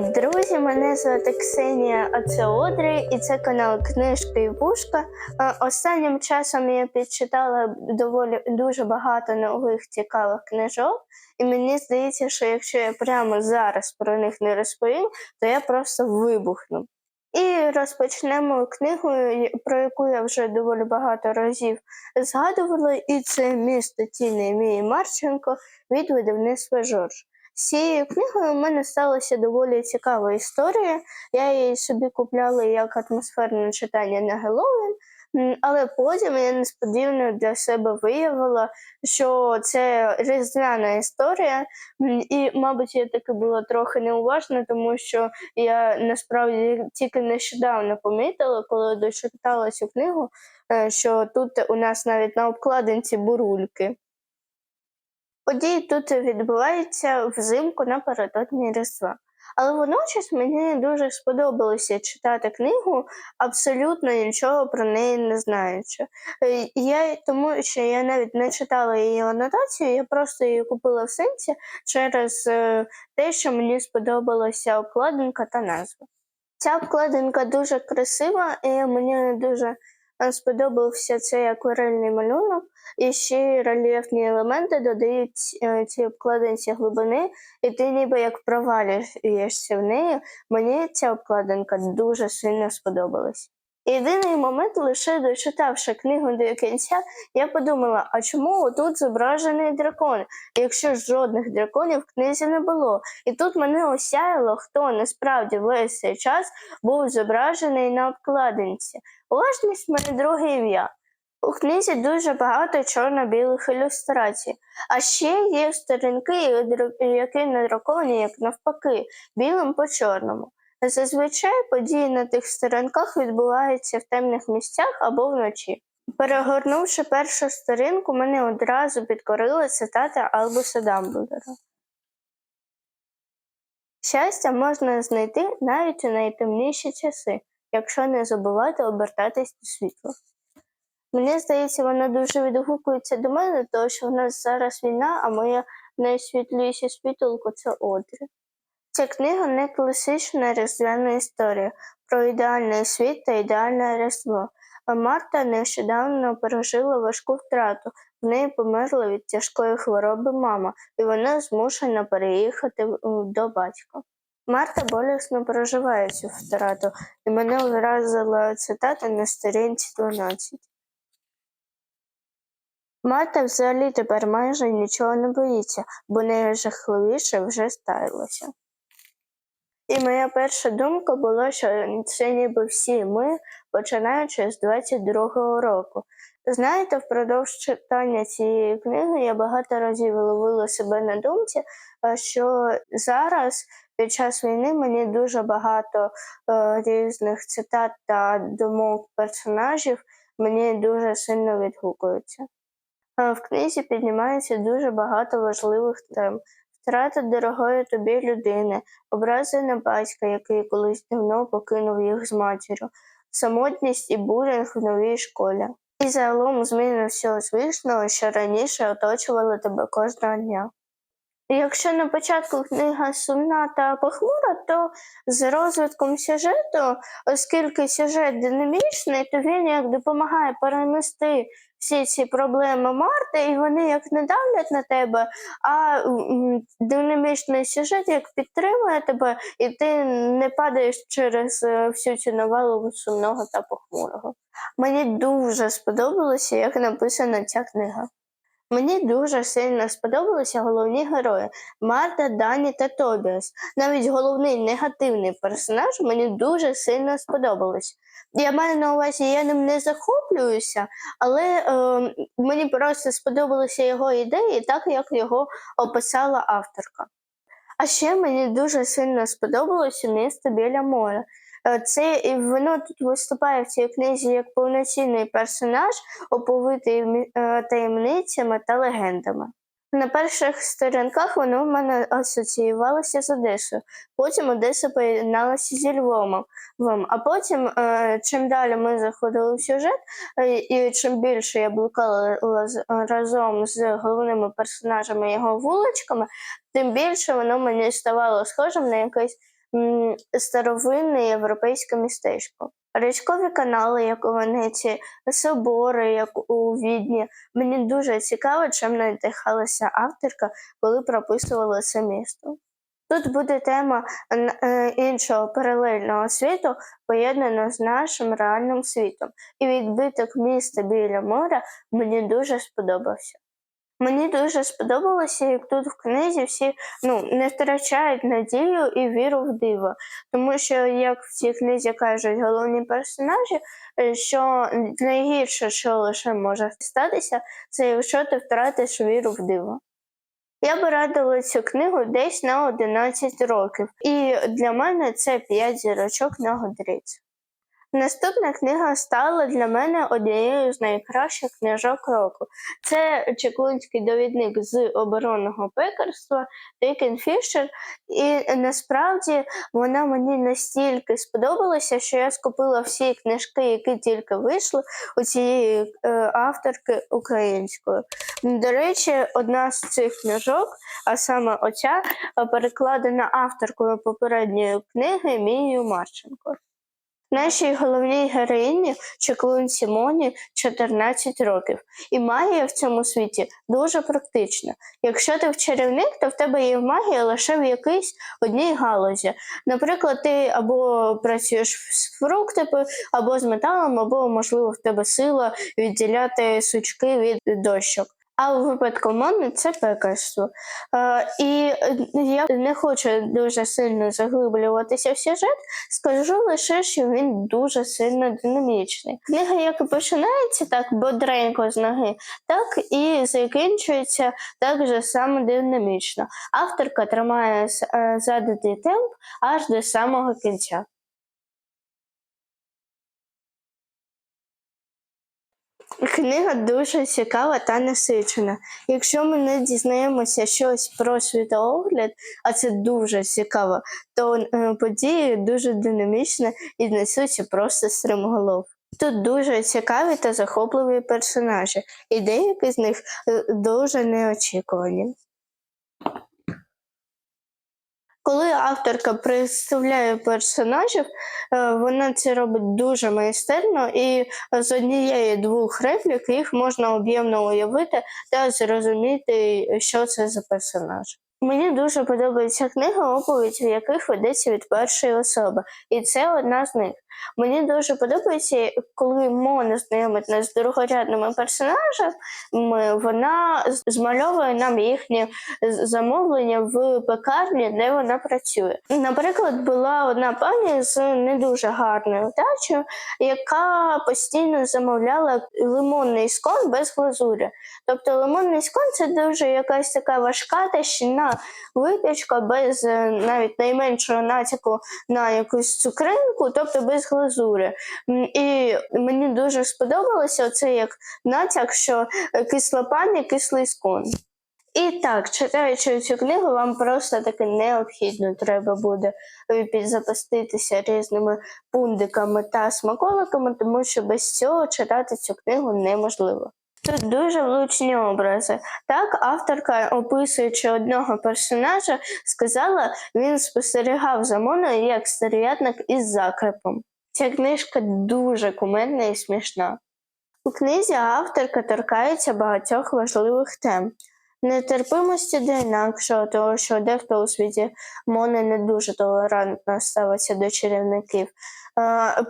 Привіт, друзі! Мене звати Ксенія, це і це канал Книжки і Вушка. Е, Останнім часом я підчитала доволі дуже багато нових цікавих книжок, і мені здається, що якщо я прямо зараз про них не розповім, то я просто вибухну. І розпочнемо книгу, про яку я вже доволі багато разів згадувала, і це місто Тіни Мії Марченко від видавництва Жорж. З цією книгою в мене сталася доволі цікава історія. Я її собі купляла як атмосферне читання на Геловін, але потім я несподівано для себе виявила, що це різдвяна історія, і, мабуть, я таки була трохи неуважна, тому що я насправді тільки нещодавно помітила, коли дочитала цю книгу, е, що тут у нас навіть на обкладинці бурульки. Події тут відбуваються взимку напередодні Різдва. Але водночас мені дуже сподобалося читати книгу, абсолютно нічого про неї не знаючи. Е, Я тому, що я навіть не читала її анотацію, я просто її купила в сенсі через е, те, що мені сподобалася обкладинка та назва. Ця обкладинка дуже красива, і мені дуже сподобався цей акварельний малюнок. І ще рельєфні елементи додають е, цій обкладинці глибини, і ти ніби як провалюєшся в неї. Мені ця обкладинка дуже сильно сподобалась. Єдиний момент, лише дочитавши книгу до кінця, я подумала, а чому тут зображений дракон, якщо жодних драконів в книзі не було? І тут мене осяяло, хто насправді весь цей час був зображений на обкладинці. Уважність моє друге ім'я. У книзі дуже багато чорно-білих ілюстрацій, а ще є сторінки, які на драконі, як навпаки, білим по чорному. Зазвичай події на тих сторінках відбуваються в темних місцях або вночі. Перегорнувши першу сторінку, мене одразу підкорила цитата Албуса Дамблдора. Щастя можна знайти навіть у найтемніші часи, якщо не забувати обертатись до світла. Мені здається, вона дуже відгукується до мене, тому що в нас зараз війна, а моя найсвітліша світулко це Одрі. Ця книга не класична різдвяна історія про ідеальний світ та ідеальне різдво. А Марта нещодавно пережила важку втрату. В неї померла від тяжкої хвороби мама, і вона змушена переїхати до батька. Марта болісно переживає цю втрату, і мене вразила цитата на сторінці 12. Марта взагалі тепер майже нічого не боїться, бо найжахливіше вже сталося. І моя перша думка була, що це ніби всі ми, починаючи з 22-го року. Знаєте, впродовж читання цієї книги я багато разів ловила себе на думці, що зараз під час війни мені дуже багато е, різних цитат та думок персонажів мені дуже сильно відгукуються. Е, В книзі піднімається дуже багато важливих тем. Втрата дорогої тобі людини, образи на батька, який колись давно покинув їх з матір'ю, самотність і булінг в новій школі. І загалом зміни всього звичного, що раніше оточували тебе кожного дня. Якщо на початку книга сумна та похмура, то з розвитком сюжету, оскільки сюжет динамічний, то він як допомагає перенести всі ці проблеми Марти, і вони як не давлять на тебе, а динамічний сюжет як підтримує тебе, і ти не падаєш через е, всю цю новелу сумного та похмурого. Мені дуже сподобалося, як написана ця книга. Мені дуже сильно сподобалися головні герої Марта, Дані та Тобіас. Навіть головний негативний персонаж мені дуже сильно сподобалось. Я маю на увазі, я ним не захоплююся, але е, мені просто сподобалися його ідеї, так як його описала авторка. А ще мені дуже сильно сподобалося місто біля моря. Е, Це і воно тут виступає в цій книзі як повноцінний персонаж, оповитий е, таємницями та легендами. На перших сторінках воно в мене асоціювалося з Одесою. Потім Одеса поєдналася зі Львовом. А потім, е, чим далі ми заходили в сюжет, і чим більше я блукала разом з головними персонажами його вуличками, тим більше воно мені ставало схожим на якесь м, старовинне європейське містечко. Річкові канали, як у Венеції, собори, як у Відні. Мені дуже цікаво, чим надихалася авторка, коли прописувала це місто. Тут буде тема е, іншого паралельного світу, поєднано з нашим реальним світом. І відбиток міста біля моря мені дуже сподобався. Мені дуже сподобалося, як тут в книзі всі ну, не втрачають надію і віру в диво. Тому що, як в цій книзі кажуть головні персонажі, е, що найгірше, що лише може статися, це якщо ти втратиш віру в диво. Я би радила цю книгу десь на 11 років, і для мене це 5 зірочок на годриць. Наступна книга стала для мене однією з найкращих книжок року. Це чеклунський довідник з оборонного пекарства Рікен Фішер. І насправді вона мені настільки сподобалася, що я скупила всі книжки, які тільки вийшли у цієї е, авторки української. До речі, одна з цих книжок, а саме оця, е, перекладена авторкою попередньої книги Мією Марченко. Нашій головній героїні Чеклунці Моні 14 років, і магія в цьому світі дуже практична. Якщо ти в чарівник, то в тебе є магія лише в якійсь одній галузі. Наприклад, ти або працюєш з фруктами, або з металом, або, можливо, в тебе сила відділяти сучки від дощок. А у випадку Мони це пекарство. Е, і я не хочу дуже сильно заглиблюватися в сюжет, скажу лише, що він дуже сильно динамічний. Книга як починається так бодренько з ноги, так і закінчується так же само динамічно. Авторка тримає е, заданий темп аж до самого кінця. Книга дуже цікава та насичена. Якщо ми не дізнаємося щось про світоогляд, а це дуже цікаво, то е, події дуже динамічні і несуться просто стримголов. Тут дуже цікаві та захопливі персонажі, і деякі з них е, дуже неочікувані. Коли авторка представляє персонажів, е, вона це робить дуже майстерно, і з однієї двох реплік їх можна об'ємно уявити та зрозуміти, що це за персонаж. Мені дуже подобається книга, оповідь, в яких ведеться від першої особи, і це одна з них. Мені дуже подобається, коли Мона знайомить нас з другорядними персонажами, вона змальовує нам їхнє замовлення в пекарні, де вона працює. Наприклад, була одна пані з не дуже гарною дачею, яка постійно замовляла лимонний скон без глазурі. Тобто лимонний скон це дуже якась така важка та випічка без е, навіть найменшого натяку на якусь цукринку, тобто без глазурі. М, І мені дуже сподобалося оце як натяк, що е, кисла пані, кислий скон. І так, читаючи цю книгу, вам просто таки необхідно треба буде е, підзапаститися різними пундиками та смаколиками, тому що без цього читати цю книгу неможливо. Тут дуже влучні образи. Так, авторка, описуючи одного персонажа, сказала, він спостерігав за Моною як стерв'ятник із закрепом. Ця книжка дуже кумедна і смішна. У книзі авторка торкається багатьох важливих тем. Нетерпимості до інакшого, того, що дехто у світі Мони не дуже толерантно ставиться до чарівників,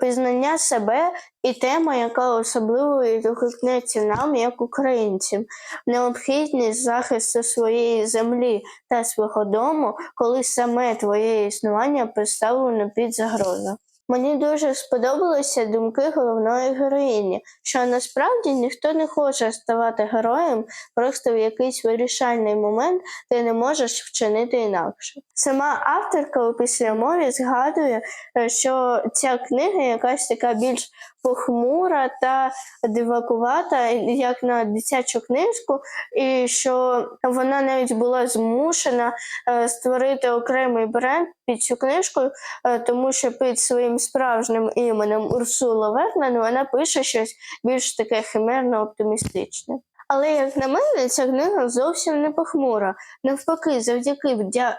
пізнання себе і тема, яка особливо відгукнеться нам, як українцям, необхідність захисту своєї землі та свого дому, коли саме твоє існування поставлено під загрозу. Мені дуже сподобалися думки головної героїні, що насправді ніхто не хоче ставати героєм просто в якийсь вирішальний момент ти не можеш вчинити інакше. Сама авторка у післямові згадує, е, що ця книга якась така більш похмура та дивакувата, як на дитячу книжку, і що вона навіть була змушена е, створити окремий бренд під цю книжку, е, тому що під своїм справжнім іменем Урсула Вернен вона пише щось більш таке химерно оптимістичне. Але, як на мене, ця книга зовсім не похмура. Навпаки, завдяки вдя-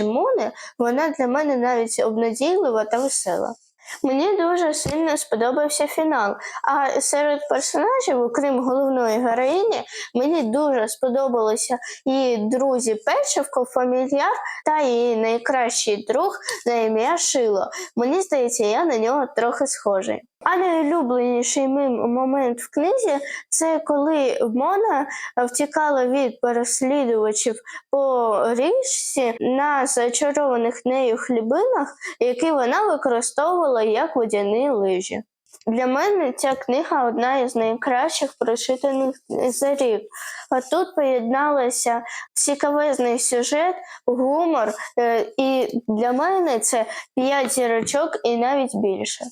е, Мони, вона для мене навіть обнадійлива та весела. Мені дуже сильно сподобався фінал. А серед персонажів, окрім головної героїні, мені дуже сподобалися її друзі Печивко, фамільяр та її найкращий друг на ім'я Шило. Мені здається, я на нього трохи схожий. А найулюбленіший мим момент в книзі це коли Мона втікала від переслідувачів по річці на зачарованих нею хлібинах, які вона використовувала як водяні лижі. Для мене ця книга одна із найкращих прочитаних за рік. А тут поєдналися цікавезний сюжет, гумор, е, і для мене це п'ять зірочок і навіть більше.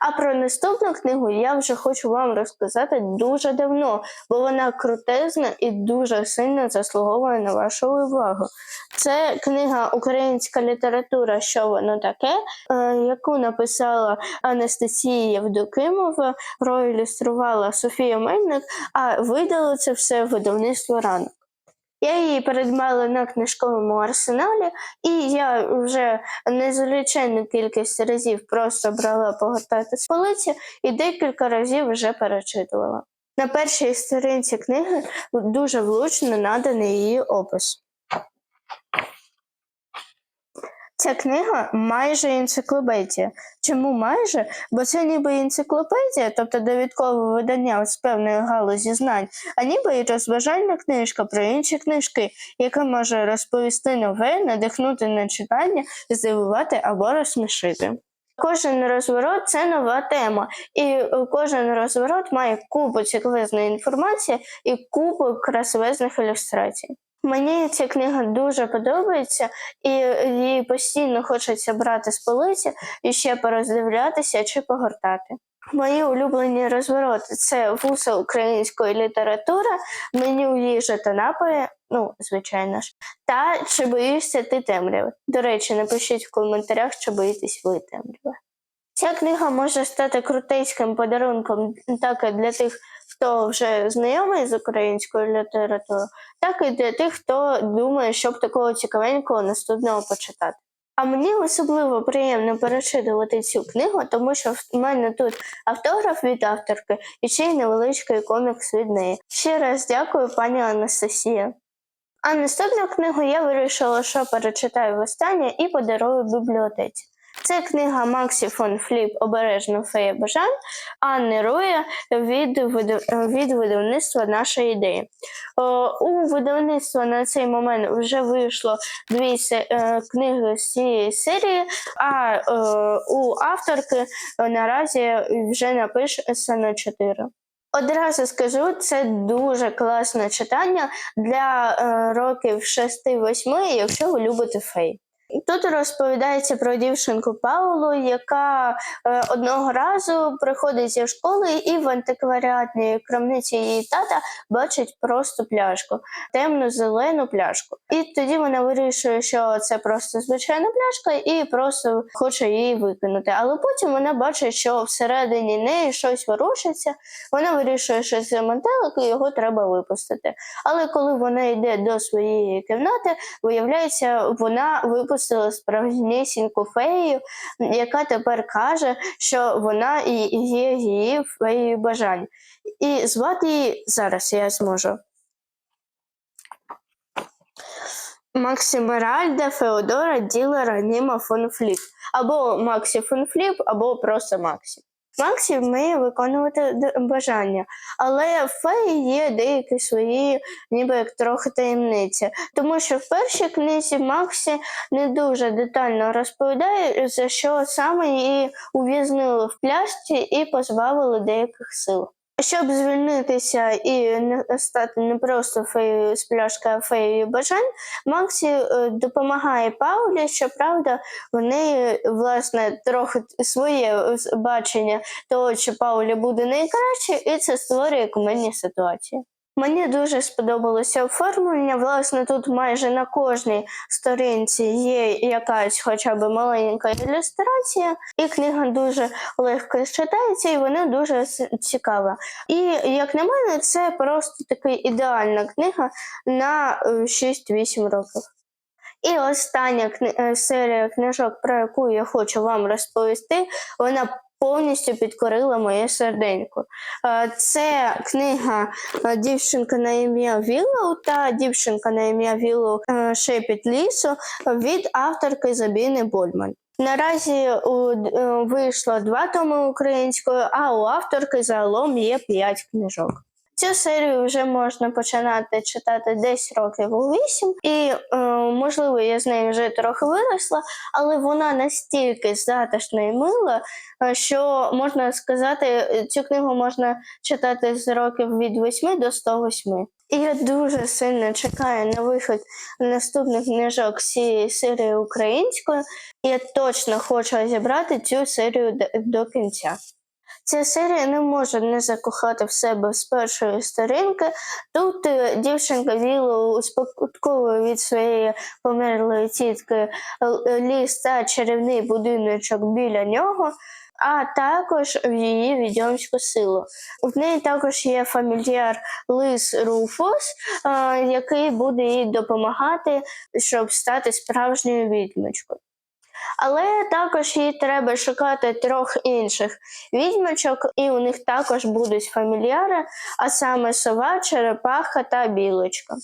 А про наступну книгу я вже хочу вам розказати дуже давно, бо вона крутезна і дуже сильно заслуговує на вашу увагу. Це книга Українська література, що воно таке, е, яку написала Анастасія Євдокимова, проілюструвала Софія Мельник, а видало це все видавництво ранок. Я її передмала на книжковому арсеналі, і я вже незвичайну кількість разів просто брала погортати з полиці і декілька разів вже перечитувала. На першій сторінці книги дуже влучно наданий її опис. Ця книга майже енциклопедія. Чому майже? Бо це ніби енциклопедія, тобто довідкове видання з певної галузі знань, а ніби і розважальна книжка про інші книжки, яка може розповісти нове, надихнути на читання, здивувати або розсмішити. Кожен розворот це нова тема, і кожен розворот має купу цікавезної інформації і купу красивезних ілюстрацій. Мені ця книга дуже подобається, і її постійно хочеться брати з полиці і ще пороздивлятися чи погортати. Мої улюблені розвороти це вуса української літератури, меню їжа та напої, ну, звичайно ж, та чи боїшся ти темряви. До речі, напишіть в коментарях, чи боїтесь ви темряви. Ця книга може стати крутейським подарунком так і для тих, хто вже знайомий з українською літературою, так і для тих, хто думає, щоб такого цікавенького наступного почитати. А мені особливо приємно перечитувати цю книгу, тому що в мене тут автограф від авторки і ще й невеличкий комікс від неї. Ще раз дякую, пані Анастасія. А наступну книгу я вирішила, що перечитаю востаннє і подарую бібліотеці. Це книга Максі фон Фліп Обережно фея бажань Анни Руя від, від видавництва Наша ідея. О, у видавництва на цей момент вже вийшло дві е, книги з цієї серії, а е, у авторки е, наразі вже написано чотири. Одразу скажу, це дуже класне читання для е, років 6-8, якщо ви любите фей. Тут розповідається про дівчинку Паулу, яка е, одного разу приходить зі школи і в антикваріатній крамниці її тата бачить просто пляшку, темну зелену пляшку. І тоді вона вирішує, що це просто звичайна пляшка, і просто хоче її викинути. Але потім вона бачить, що всередині неї щось ворушиться. Вона вирішує, що це метелик, і його треба випустити. Але коли вона йде до своєї кімнати, виявляється, вона випустила справжнісіньку фею, яка тепер каже, що вона і є її феєю бажань. І звати її зараз я зможу. Максимеральда Феодора Ділера Німа фон Фліп. Або Максі фон Фліп, або просто Максі. Максі вміє виконувати бажання, але в феї є деякі свої, ніби як трохи таємниці. Тому що в першій книзі Максі не дуже детально розповідає, за що саме її ув'язнили в пляшці і позбавили деяких сил. Щоб звільнитися і не стати не просто феєю з пляшки, а феєю бажань, Максі е, допомагає Паулі. Щоправда, в неї власне трохи своє бачення того, що Паулі буде найкраще, і це створює кумедні ситуації. Мені дуже сподобалося оформлення. Власне, тут майже на кожній сторінці є якась хоча б маленька ілюстрація, і книга дуже легко читається, і вона дуже цікава. І як на мене, це просто така ідеальна книга на е, 6-8 років. І остання кни- е, серія книжок, про яку я хочу вам розповісти, вона повністю підкорила моє серденько. Е, Це книга е, Дівчинка на ім'я Віллоу та Дівчинка на ім'я Віллоу е, Шепіт лісу від авторки Забіни Больман. Наразі вийшло два томи українською, а у авторки загалом є п'ять книжок. Цю серію вже можна починати читати десь років у вісім, і е, можливо я з нею вже трохи виросла, але вона настільки затишна і мила, е, що можна сказати, цю книгу можна читати з років від 8 до 108. І я дуже сильно чекаю на вихід наступних книжок цієї серії українською. Я точно хочу зібрати цю серію до кінця. Ця серія не може не закохати в себе з першої сторінки. Тут е, дівчинка Віло успадковує від своєї померлої тітки е, ліс та чарівний будиночок біля нього, а також в її відьомську силу. В неї також є фамільяр Лис Руфус, е, який буде їй допомагати, щоб стати справжньою відьмочкою. Але також їй треба шукати трьох інших відьмочок, і у них також будуть фамільяри, а саме сова, черепаха та білочка.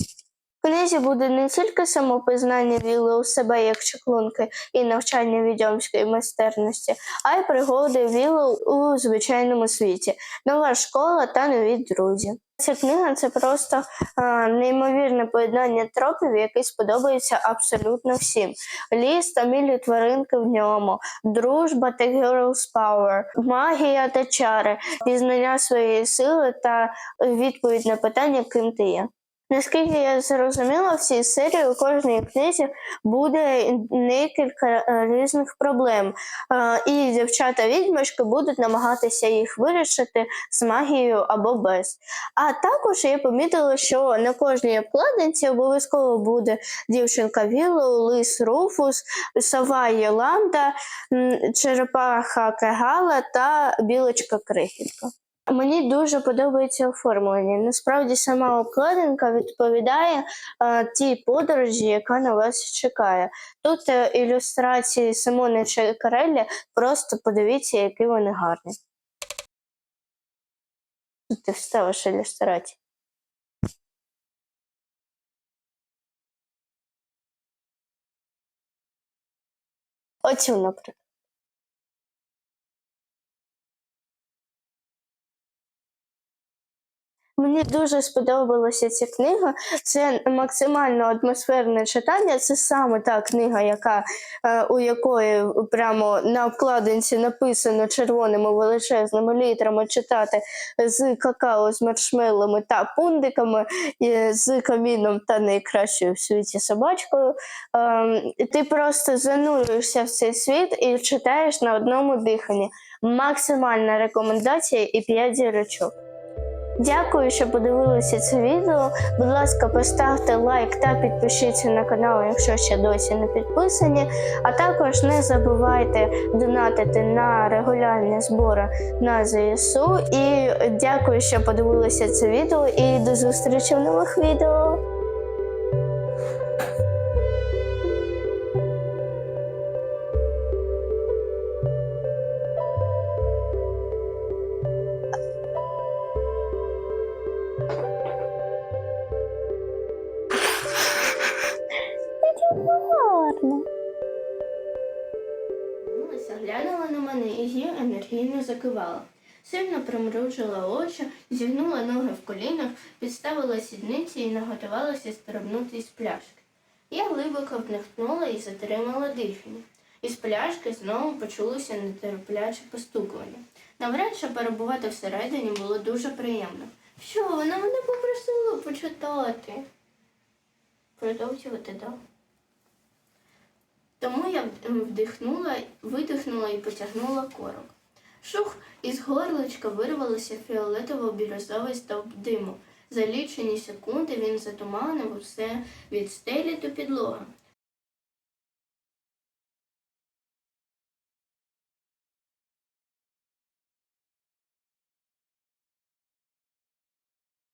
В книзі буде не тільки самопизнання віли у себе як чаклунки і навчання відьомської майстерності, а й пригоди віли у звичайному світі, нова школа та нові друзі. Ця книга це просто а, неймовірне поєднання тропів, яке сподобається абсолютно всім. Ліс та мілі тваринки в ньому, дружба та girls power, магія та чари, пізнання своєї сили та відповідь на питання, ким ти є. Наскільки я зрозуміла, в цій серії у кожній книзі буде декілька е, різних проблем, Е, і дівчата-відьмочки будуть намагатися їх вирішити з магією або без. А також я помітила, що на кожній обкладинці обов'язково буде дівчинка Віллоу, лис Руфус, сова Йоланда, м, черепаха Кегала та білочка Крихітка. Мені дуже подобається оформлення. Насправді сама обкладинка відповідає е, тій подорожі, яка на вас чекає. Тут е, ілюстрації Симони Чекарелі, просто подивіться, які вони гарні. Тут ти вставиш ілюстрації. Оцю, наприклад. Мені дуже сподобалася ця книга. Це максимально атмосферне читання. Це саме та книга, яка, е, у якої прямо на обкладинці написано червоними величезними літерами читати з какао, з маршмеллами та пундиками, з каміном та найкращою в світі собачкою. Ем, Ти просто занурюєшся в цей світ і читаєш на одному диханні. Максимальна рекомендація і 5 зірочок. Дякую, що подивилися це відео. Будь ласка, поставте лайк та підпишіться на канал, якщо ще досі не підписані. А також не забувайте донатити на регулярні збори на ЗСУ. І дякую, що подивилися це відео. І до зустрічі в нових відео. Енергійно закивала. Сильно примружила очі, зігнула ноги в колінах, підставила сідниці і наготувалася стрибнути із пляшки. Я глибоко вдихнула і затримала дихання. Із пляшки знову почулося нетерпляче постукування. Навряд чи перебувати всередині було дуже приємно. Що, вона мене попросила почитати? Продовжувати, так? Тому я вдихнула, видихнула і потягнула корок. Шух, із горлочка вирвалося фіолетово-бірюзовий стовп диму. За лічені секунди він затуманив усе від стелі до підлоги.